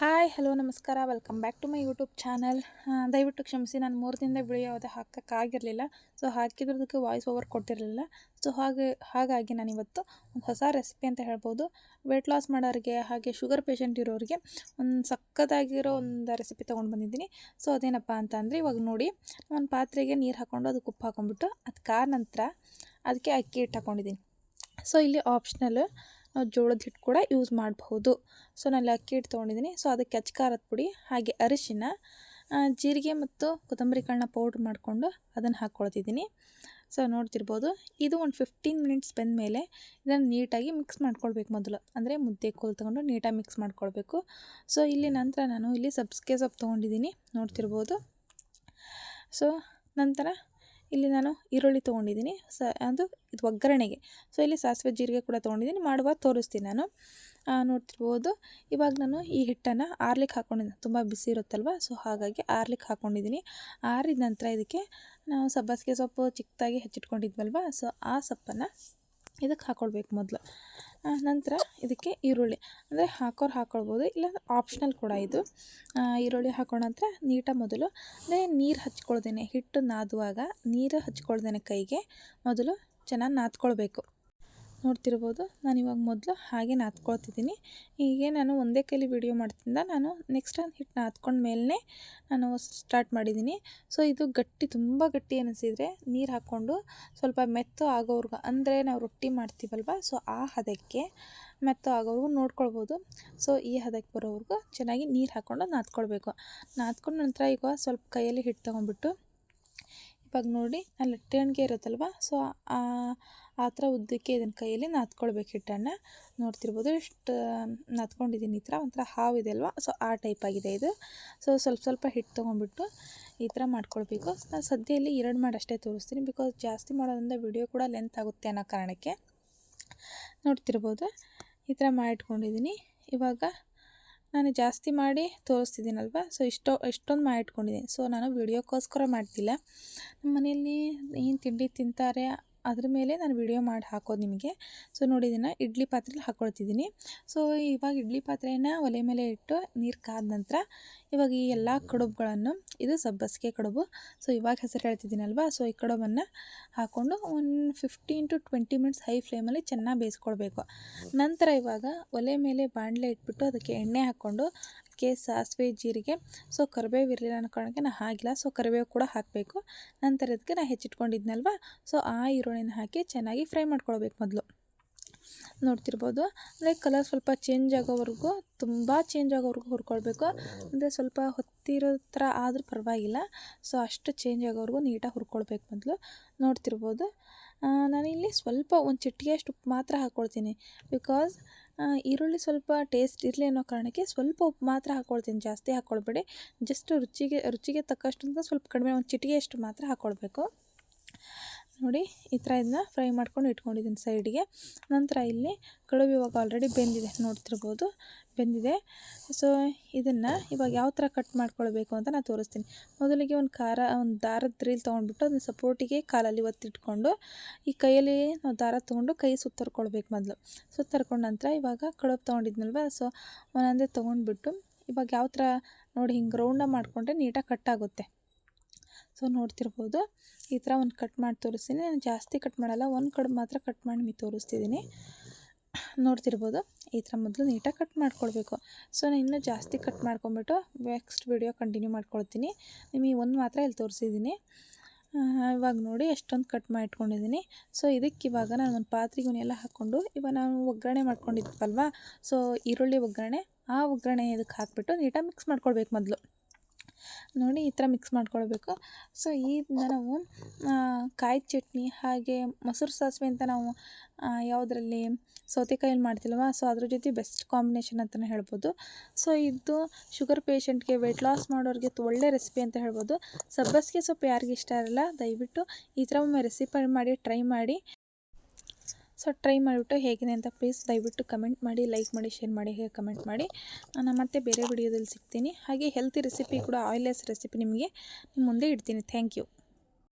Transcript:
Hi, hello, ನಮಸ್ಕಾರ. Welcome back to my YouTube channel ದಯವಿಟ್ಟು ಕ್ಷಮಿಸಿ, ನಾನು ಮೂರು ದಿನದ ವಿಡಿಯೋ ಯಾವುದೇ ಹಾಕೋಕ್ಕಾಗಿರಲಿಲ್ಲ. ಸೊ ಹಾಕಿದ್ರದಕ್ಕೆ ವಾಯ್ಸ್ ಓವರ್ ಕೊಟ್ಟಿರಲಿಲ್ಲ. ಸೊ ಹಾಗೆ, ಹಾಗಾಗಿ ನಾನಿವತ್ತು ಒಂದು ಹೊಸ ರೆಸಿಪಿ ಅಂತ ಹೇಳ್ಬೋದು. ವೆಯ್ಟ್ ಲಾಸ್ ಮಾಡೋರಿಗೆ ಹಾಗೆ ಶುಗರ್ ಪೇಷಂಟ್ ಇರೋರಿಗೆ ಒಂದು ಸಕ್ಕತ್ತಾಗಿರೋ ಒಂದು ರೆಸಿಪಿ ತೊಗೊಂಡು ಬಂದಿದ್ದೀನಿ. ಸೊ ಅದೇನಪ್ಪ ಅಂತ ಅಂದರೆ ಇವಾಗ ನೋಡಿ ಒಂದು ಪಾತ್ರೆಗೆ ನೀರು ಹಾಕ್ಕೊಂಡು ಅದಕ್ಕೆ ಉಪ್ಪು ಹಾಕೊಂಡ್ಬಿಟ್ಟು ಅದು ಕಾದ ನಂತರ ಅದಕ್ಕೆ ಅಕ್ಕಿ ಇಟ್ಟು ಹಾಕ್ಕೊಂಡಿದ್ದೀನಿ ಸೊ ಇಲ್ಲಿ ಆಪ್ಷನಲ್ ಜೋಳದ ಹಿಟ್ಟು ಕೂಡ ಯೂಸ್ ಮಾಡಬಹುದು. ಸೊ ನಾನು ಅಕ್ಕಿ ಹಿಟ್ಟು ತೊಗೊಂಡಿದ್ದೀನಿ ಸೊ ಅದಕ್ಕೆ ಅಚ್ಚ ಖಾರದ ಪುಡಿ, ಹಾಗೆ ಅರಿಶಿನ ಜೀರಿಗೆ ಮತ್ತು ಕೊತ್ತಂಬರಿ ಕಾಳನ್ನ ಪೌಡ್ರ್ ಮಾಡಿಕೊಂಡು ಅದನ್ನು ಹಾಕ್ಕೊಳ್ತಿದ್ದೀನಿ ಸೊ ನೋಡ್ತಿರ್ಬೋದು, ಇದು ಒಂದು ಫಿಫ್ಟೀನ್ ಮಿನಿಟ್ಸ್ ಮೇಲೆ ಇದನ್ನು ನೀಟಾಗಿ ಮಿಕ್ಸ್ ಮಾಡ್ಕೊಳ್ಬೇಕು ಮೊದಲು. ಅಂದರೆ ಮುದ್ದೆ ಕೋಲ್ ತೊಗೊಂಡು ನೀಟಾಗಿ ಮಿಕ್ಸ್ ಮಾಡ್ಕೊಳ್ಬೇಕು. ಸೊ ಇಲ್ಲಿ ನಂತರ ನಾನು ಇಲ್ಲಿ ಸಬ್ಸಿಗೆ ಸೊಪ್ಪು ತೊಗೊಂಡಿದ್ದೀನಿ ನೋಡ್ತಿರ್ಬೋದು. ಸೊ ನಂತರ ಇಲ್ಲಿ ನಾನು ಈರುಳ್ಳಿ ತೊಗೊಂಡಿದ್ದೀನಿ. ಸ, ಅದು ಇದು ಒಗ್ಗರಣೆಗೆ. ಸೊ ಇಲ್ಲಿ ಸಾಸಿವೆ ಜೀರಿಗೆ ಕೂಡ ತೊಗೊಂಡಿದ್ದೀನಿ. ಮಾಡುವಾಗ ತೋರಿಸ್ತೀನಿ ನಾನು. ನೋಡ್ತಿರ್ಬೋದು. ಇವಾಗ ನಾನು ಈ ಹಿಟ್ಟನ್ನು ಆರ್ಲಿಕ್ಕೆ ಹಾಕ್ಕೊಂಡಿದ್ದೀನಿ ತುಂಬ ಬಿಸಿ ಇರುತ್ತಲ್ವ? ಸೊ ಹಾಗಾಗಿ ಆರ್ಲಿಕ್ಕೆ ಹಾಕ್ಕೊಂಡಿದ್ದೀನಿ ಆರಿದ ನಂತರ ಇದಕ್ಕೆ ನಾವು ಸಬ್ಬಸಿಗೆ ಸೊಪ್ಪು ಚಿಕ್ಕದಾಗಿ ಹೆಚ್ಚಿಟ್ಕೊಂಡಿದ್ವಲ್ವ? ಸೊ ಆ ಸೊಪ್ಪನ್ನು ಇದಕ್ಕೆ ಹಾಕ್ಕೊಳ್ಬೇಕು ಮೊದಲು. ನಂತರ ಇದಕ್ಕೆ ಈರುಳ್ಳಿ. ಅಂದರೆ ಹಾಕೋರು ಹಾಕ್ಕೊಳ್ಬೋದು ಇಲ್ಲ ಆಪ್ಷನಲ್ ಕೂಡ ಇದು. ಈರುಳ್ಳಿ ಹಾಕೋ ನಂತರ ನೀಟಾಗಿ ಮೊದಲು, ಅಂದರೆ ನೀರು ಹಚ್ಕೊಳ್ದೇನೆ ಹಿಟ್ಟು ನಾದುವಾಗ, ನೀರು ಹಚ್ಕೊಳ್ದೇನೆ ಕೈಗೆ ಮೊದಲು ಚೆನ್ನಾಗಿ ನಾದ್ಕೊಳ್ಬೇಕು. ನೋಡ್ತಿರ್ಬೋದು. ನಾನು ಇವಾಗ ಮೊದಲು ಹಾಗೆ ನಾದ್ಕೊಳ್ತಿದ್ದೀನಿ ಹೀಗೆ ನಾನು ಒಂದೇ ಕೈಲಿ ವಿಡಿಯೋ ಮಾಡ್ತಿದ್ದ ನಾನು ನೆಕ್ಸ್ಟ್ ಹಿಟ್ಟು ನಾದ್ಕೊಂಡ ಮೇಲೆ ನಾನು ಸ್ಟಾರ್ಟ್ ಮಾಡಿದ್ದೀನಿ. ಸೊ ಇದು ಗಟ್ಟಿ, ತುಂಬ ಗಟ್ಟಿ ಅನಿಸಿದರೆ ನೀರು ಹಾಕ್ಕೊಂಡು ಸ್ವಲ್ಪ ಮೆತ್ತು ಆಗೋರ್ಗು ಅಂದರೆ ನಾವು ರೊಟ್ಟಿ ಮಾಡ್ತೀವಲ್ವ? ಸೊ ಆ ಹದಕ್ಕೆ ಮೆತ್ತು ಆಗೋವ್ರಿಗೂ ನೋಡ್ಕೊಳ್ಬೋದು. ಸೊ ಈ ಹದಕ್ಕೆ ಬರೋವರೆಗೂ ಚೆನ್ನಾಗಿ ನೀರು ಹಾಕ್ಕೊಂಡು ನಾದ್ಕೊಳ್ಬೇಕು ನಾದ್ಕೊಂಡ ನಂತರ ಈಗ ಸ್ವಲ್ಪ ಕೈಯಲ್ಲಿ ಹಿಟ್ಟು ತೊಗೊಂಡ್ಬಿಟ್ಟು ಇವಾಗ ನೋಡಿ ಅಲ್ಲಿ ಟೆಣ್ಗೆ ಇರುತ್ತಲ್ವ? ಸೊ ಆ ಥರ ಉದ್ದಕ್ಕೆ ಇದನ್ನು ಕೈಯಲ್ಲಿ ನಾದ್ಕೊಳ್ಬೇಕು ಹಿಟ್ಟನ್ನು. ನೋಡ್ತಿರ್ಬೋದು ಇಷ್ಟು ನಾದ್ಕೊಂಡಿದ್ದೀನಿ ಈ ಥರ. ಒಂಥರ ಹಾವಿದೆ ಅಲ್ವಾ? ಸೊ ಆ ಟೈಪ್ ಆಗಿದೆ ಇದು. ಸೊ ಸ್ವಲ್ಪ ಸ್ವಲ್ಪ ಹಿಟ್ಟು ತೊಗೊಂಡ್ಬಿಟ್ಟು ಈ ಥರ ಮಾಡ್ಕೊಳ್ಬೇಕು. ನಾನು ಸದ್ಯಲ್ಲಿ ಎರಡು ಮಾಡಿ ತೋರಿಸ್ತೀನಿ ಬಿಕಾಸ್ ಜಾಸ್ತಿ ಮಾಡೋದ್ರಿಂದ ವಿಡಿಯೋ ಕೂಡ ಲೆಂತ್ ಆಗುತ್ತೆ ಅನ್ನೋ ಕಾರಣಕ್ಕೆ. ನೋಡ್ತಿರ್ಬೋದು. ಈ ಥರ ಮಾಡಿಟ್ಕೊಂಡಿದ್ದೀನಿ. ಇವಾಗ ನಾನು ಜಾಸ್ತಿ ಮಾಡಿ ತೋರಿಸ್ತಿದ್ದೀನಲ್ವ? ಸೊ ಇಷ್ಟೋ ಮಾಡಿ ಮಾಡಿಟ್ಕೊಂಡಿದ್ದೀನಿ. ಸೊ ನಾನು ವಿಡಿಯೋಕ್ಕೋಸ್ಕರ ಮಾಡ್ತಿಲ್ಲ. ನಮ್ಮ ಮನೆಯಲ್ಲಿ ಏನು ತಿಂಡಿ ತಿಂತಾರೆ ಅದ್ರ ಮೇಲೆ ನಾನು ವಿಡಿಯೋ ಮಾಡಿ ಹಾಕೋದು ನಿಮಗೆ. ಸೊ ನೋಡಿ ಇದನ್ನು ಇಡ್ಲಿ ಪಾತ್ರೆಲಿ ಹಾಕ್ಕೊಳ್ತಿದ್ದೀನಿ ಸೊ ಇವಾಗ ಇಡ್ಲಿ ಪಾತ್ರೆನ ಒಲೆ ಮೇಲೆ ಇಟ್ಟು ನೀರು ಕಾದ ನಂತರ ಇವಾಗ ಈ ಎಲ್ಲ ಕಡುಬುಗಳನ್ನು, ಇದು ಸಬ್ಬಸಿಗೆ ಕಡುಬು. ಸೊ ಇವಾಗ ಹೆಸರು ಹೇಳ್ತಿದ್ದೀನಲ್ವ? ಸೊ ಈ ಕಡುಬನ್ನು ಹಾಕ್ಕೊಂಡು ಒಂದು fifteen to twenty minutes high ಫ್ಲೇಮಲ್ಲಿ ಚೆನ್ನಾಗಿ ಬೇಯಿಸ್ಕೊಳ್ಬೇಕು. ನಂತರ ಇವಾಗ ಒಲೆ ಮೇಲೆ ಬಾಣಲೆ ಇಟ್ಬಿಟ್ಟು ಅದಕ್ಕೆ ಎಣ್ಣೆ ಹಾಕ್ಕೊಂಡು ಅದಕ್ಕೆ ಸಾಸಿವೆ, ಜೀರಿಗೆ. ಸೊ ಕರಿಬೇವು ಇರಲಿಲ್ಲ ಅನ್ನೋ ಕಾರಣಕ್ಕೆ ನಾನು ಹಾಗಿಲ್ಲ. ಸೊ ಕರಿಬೇವು ಕೂಡ ಹಾಕಬೇಕು. ನಂತರ ಅದಕ್ಕೆ ನಾನು ಹೆಚ್ಚಿಟ್ಕೊಂಡಿದ್ನಲ್ವ? ಸೊ ಆ ಈರುಳ್ಳಿನ ಹಾಕಿ ಚೆನ್ನಾಗಿ ಫ್ರೈ ಮಾಡ್ಕೊಳ್ಬೇಕು ಮೊದಲು. ನೋಡ್ತಿರ್ಬೋದು? ಅಂದರೆ ಕಲರ್ ಸ್ವಲ್ಪ ಚೇಂಜ್ ಆಗೋವರೆಗೂ, ತುಂಬ ಚೇಂಜ್ ಆಗೋವರೆಗೂ ಹುರ್ಕೊಳ್ಬೇಕು. ಅಂದರೆ ಸ್ವಲ್ಪ ಹೊತ್ತಿರೋ ಥರ ಆದರೂ ಪರವಾಗಿಲ್ಲ. ಸೊ ಅಷ್ಟು ಚೇಂಜ್ ಆಗೋವರೆಗೂ ನೀಟಾಗಿ ಹುರ್ಕೊಳ್ಬೇಕು ಮೊದಲು. ನೋಡ್ತಿರ್ಬೋದು? ನಾನಿಲ್ಲಿ ಸ್ವಲ್ಪ ಒಂದು ಚಿಟಿಕೆಯಷ್ಟು ಉಪ್ಪು ಮಾತ್ರ ಹಾಕ್ಕೊಳ್ತೀನಿ ಬಿಕಾಸ್ ಈರುಳ್ಳಿ ಸ್ವಲ್ಪ ಟೇಸ್ಟ್ ಇರಲಿ ಅನ್ನೋ ಕಾರಣಕ್ಕೆ ಸ್ವಲ್ಪ ಉಪ್ಪು ಮಾತ್ರ ಹಾಕ್ಕೊಳ್ತೀನಿ ಜಾಸ್ತಿ ಹಾಕ್ಕೊಳ್ಬೇಡಿ ಜಸ್ಟ್ ರುಚಿಗೆ ರುಚಿಗೆ ತಕ್ಕಷ್ಟು ಸ್ವಲ್ಪ ಕಡಿಮೆ, ಒಂದು ಚಿಟಿಗೆಯಷ್ಟು ಮಾತ್ರ ಹಾಕ್ಕೊಳ್ಬೇಕು ನೋಡಿ ಈ ಥರ ಇದನ್ನ ಫ್ರೈ ಮಾಡ್ಕೊಂಡು ಇಟ್ಕೊಂಡಿದ್ದೀನಿ ಸೈಡಿಗೆ. ನಂತರ ಇಲ್ಲಿ ಕಡುಬು ಇವಾಗ ಆಲ್ರೆಡಿ ಬೆಂದಿದೆ, ನೋಡ್ತಿರ್ಬೋದು. ಬೆಂದಿದೆ. ಸೊ ಇದನ್ನು ಇವಾಗ ಯಾವ ಥರ ಕಟ್ ಮಾಡ್ಕೊಳ್ಬೇಕು ಅಂತ ನಾನು ತೋರಿಸ್ತೀನಿ. ಮೊದಲಿಗೆ ಒಂದು ಖಾರ, ಒಂದು ದಾರದ ರೀಲ್ ತೊಗೊಂಡ್ಬಿಟ್ಟು ಅದನ್ನ ಸಪೋರ್ಟಿಗೆ ಕಾಲಲ್ಲಿ ಒತ್ತಿಟ್ಕೊಂಡು, ಈ ಕೈಯಲ್ಲಿ ನಾವು ದಾರ ತೊಗೊಂಡು ಕೈ ಸುತ್ತರ್ಕೊಳ್ಬೇಕು ಮೊದಲು. ಸುತ್ತರ್ಕೊಂಡ ನಂತರ ಇವಾಗ ಕಡುಬು ತೊಗೊಂಡಿದ್ನಲ್ವ? ಸೊ ಒಂದೊಂದೇ ತೊಗೊಂಡ್ಬಿಟ್ಟು ಇವಾಗ ಯಾವ ಥರ ನೋಡಿ ಹಿಂಗೆ ರೌಂಡಾಗಿ ಮಾಡಿಕೊಂಡ್ರೆ ನೀಟಾಗಿ ಕಟ್ ಆಗುತ್ತೆ. ಸೊ ನೋಡ್ತಿರ್ಬೋದು. ಈ ಥರ ಒಂದು ಕಟ್ ಮಾಡಿ ತೋರಿಸ್ತೀನಿ. ನಾನು ಜಾಸ್ತಿ ಕಟ್ ಮಾಡಲ್ಲ, ಒಂದು ಕಡೆ ಮಾತ್ರ ಕಟ್ ಮಾಡಿ ತೋರಿಸ್ತಿದ್ದೀನಿ. ನೋಡ್ತಿರ್ಬೋದು, ಈ ಥರ ಮೊದಲು ನೀಟಾಗಿ ಕಟ್ ಮಾಡ್ಕೊಳ್ಬೇಕು. ಸೊ ನಾನು ಇನ್ನೂ ಜಾಸ್ತಿ ಕಟ್ ಮಾಡ್ಕೊಂಬಿಟ್ಟು ನೆಕ್ಸ್ಟ್ ವಿಡಿಯೋ ಕಂಟಿನ್ಯೂ ಮಾಡ್ಕೊಳ್ತೀನಿ. ನಿಮಗೆ ಒಂದು ಮಾತ್ರ ಇಲ್ಲಿ ತೋರಿಸಿದ್ದೀನಿ. ಇವಾಗ ನೋಡಿ ಎಷ್ಟೊಂದು ಕಟ್ ಮಾಡಿ ಇಟ್ಕೊಂಡಿದ್ದೀನಿ ಸೊ ಇದಕ್ಕೆ ಇವಾಗ ನಾನು ಒಂದು ಪಾತ್ರೆಗೂನೆಲ್ಲ ಹಾಕ್ಕೊಂಡು, ಇವಾಗ ನಾನು ಒಗ್ಗರಣೆ ಮಾಡ್ಕೊಂಡಿದ್ವಲ್ವ? ಸೊ ಈರುಳ್ಳಿ ಒಗ್ಗರಣೆ, ಆ ಒಗ್ಗರಣೆ ಇದಕ್ಕೆ ಹಾಕ್ಬಿಟ್ಟು ನೀಟಾಗಿ ಮಿಕ್ಸ್ ಮಾಡ್ಕೊಳ್ಬೇಕು ಮೊದಲು. ನೋಡಿ ಈ ಥರ ಮಿಕ್ಸ್ ಮಾಡ್ಕೊಳ್ಬೇಕು. ಸೊ ಇದನ್ನ ನಾವು ಕಾಯಿ ಚಟ್ನಿ ಹಾಗೆ ಮೊಸರು ಸಾಸಿವೆ ಅಂತ ನಾವು ಯಾವುದರಲ್ಲಿ ಸೌತೆಕಾಯಲ್ಲಿ ಮಾಡ್ತಿಲ್ವ? ಸೊ ಅದ್ರ ಜೊತೆ ಬೆಸ್ಟ್ ಕಾಂಬಿನೇಷನ್ ಅಂತಲೇ ಹೇಳ್ಬೋದು. ಸೊ ಇದು ಶುಗರ್ ಪೇಷಂಟ್ಗೆ ವೆಯ್ಟ್ ಲಾಸ್ ಮಾಡೋರಿಗೆ ಒಳ್ಳೆ ರೆಸಿಪಿ ಅಂತ ಹೇಳ್ಬೋದು. ಸಬ್ಬಸಿಗೆ ಸೊಪ್ಪು ಯಾರಿಗೆ ಇಷ್ಟ ಇರಲ್ಲ, ದಯವಿಟ್ಟು ಈ ಥರ ಒಮ್ಮೆ ರೆಸಿಪಿ ಮಾಡಿ ಟ್ರೈ ಮಾಡಿ. ಸೊ ಟ್ರೈ ಮಾಡಿಬಿಟ್ಟು ಹೇಗಿದೆ ಅಂತ ಪ್ಲೀಸ್ ದಯವಿಟ್ಟು ಕಮೆಂಟ್ ಮಾಡಿ ಲೈಕ್ ಮಾಡಿ ಶೇರ್ ಮಾಡಿ, ಹೇಗೆ ಕಮೆಂಟ್ ಮಾಡಿ. ನಾನು ಮತ್ತೆ ಬೇರೆ ವಿಡಿಯೋದಲ್ಲಿ ಸಿಗ್ತೀನಿ. ಹಾಗೆ ಹೆಲ್ತಿ ರೆಸಿಪಿ ಕೂಡ ಆಯಿಲೆಸ್ ರೆಸಿಪಿ ನಿಮಗೆ ಮುಂದೆ ಇಡ್ತೀನಿ. Thank you